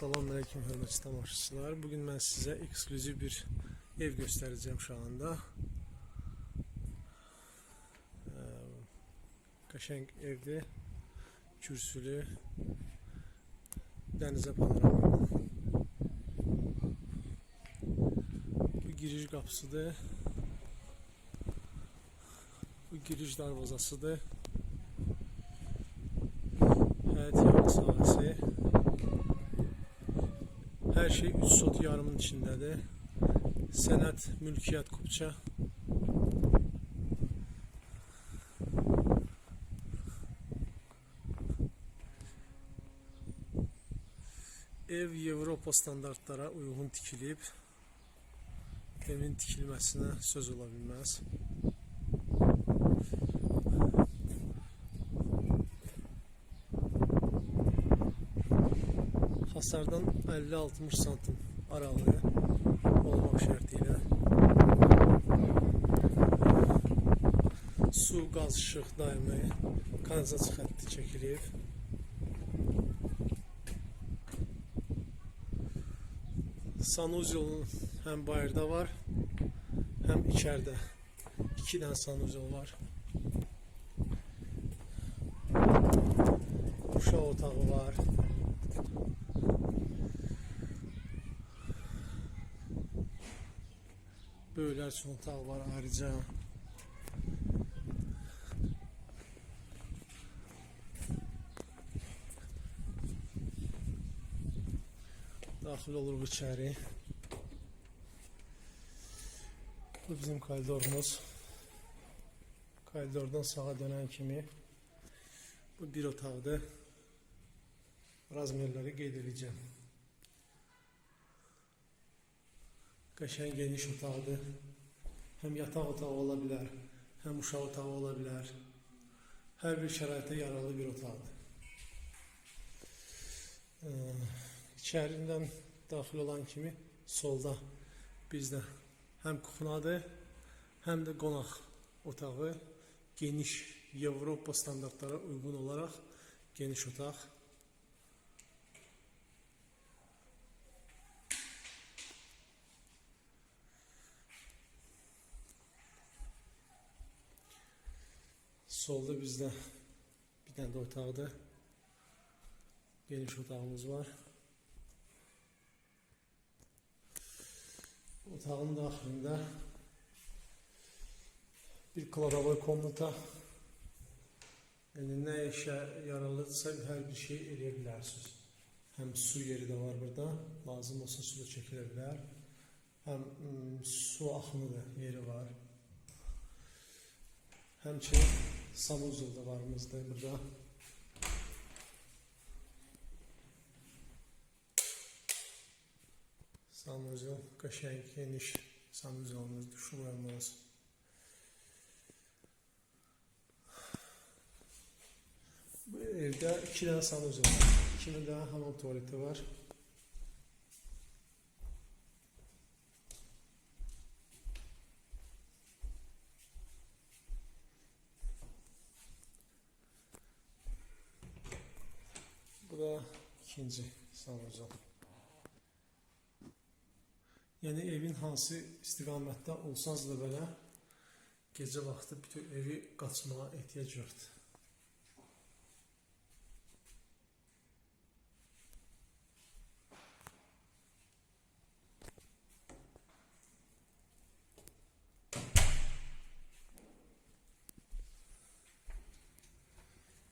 Selamünaleyküm hörmətli tamaşaçılar. Bugün mən sizə ekskluziv bir ev göstərəcəm şu anda. Ee, Qəşəng evdir. Kürsülü. Dənizə panoramalı. Bu giriş qapısıdır. Bu giriş darvazasıdır. Həyət yolu sahəsi. Her şey 3 sot yarımın içindedir. Sənət, mülkiyyət, kupça. Ev Avropa standartlara uyğun tikilib. Evin tikilməsinə söz ola. Hasardan 50-60 santim aralığı olmak şartıyla su, qaz, işıq daimi kanalizasiya xətti çəkilib. Sanuzyolun həm bayırda var, həm içəridə. İki dənə sanuzyol var. Uşaq otağı var. Böyler üçün otaq var ayrıca. Daxil oluruq içəri. Bu bizim koridorumuz. Koridordan sağa dönən kimi bu bir otaqdır. Razmerləri qeyd edəcəm. Qəşəng geniş otaqdır. Həm yataq otağı ola bilər, həm uşaq otağı ola bilər. Hər bir şəraitə yaralı bir otaqdır. Ee, İçərindən daxil olan kimi solda bizdə həm kuxnadır, həm də qonaq otağı geniş Avropa standartlara uyğun olaraq geniş otaq. Solda bizde bir tane de otaqda geniş otağımız var. Otağın daxilində bir kladovay komnata yəni nə işə yaralıdsa hər bir şey eləyə. Həm su yeri də var burada, lazım olsa su da çəkilə bilər. Həm ım, su axını da yeri var. Həmçinin sanuzul da varımızda burada. Sanuzul, qəşəng, geniş sanuzulumuz, duşumuz. Bu evdə iki dənə sanuzul var. İki dənə hamam tuvaleti var. Bu da ikinci sanuzul. Yəni evin hansı istiqamətdə olsanız da belə gecə vaxtı bütün evi qaçmağa ehtiyac yoxdur.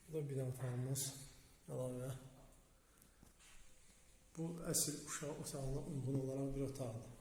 Bu da bir otağımız əlavə. Bu əsl uşaq otağına uyğun olaraq bir otaqdır.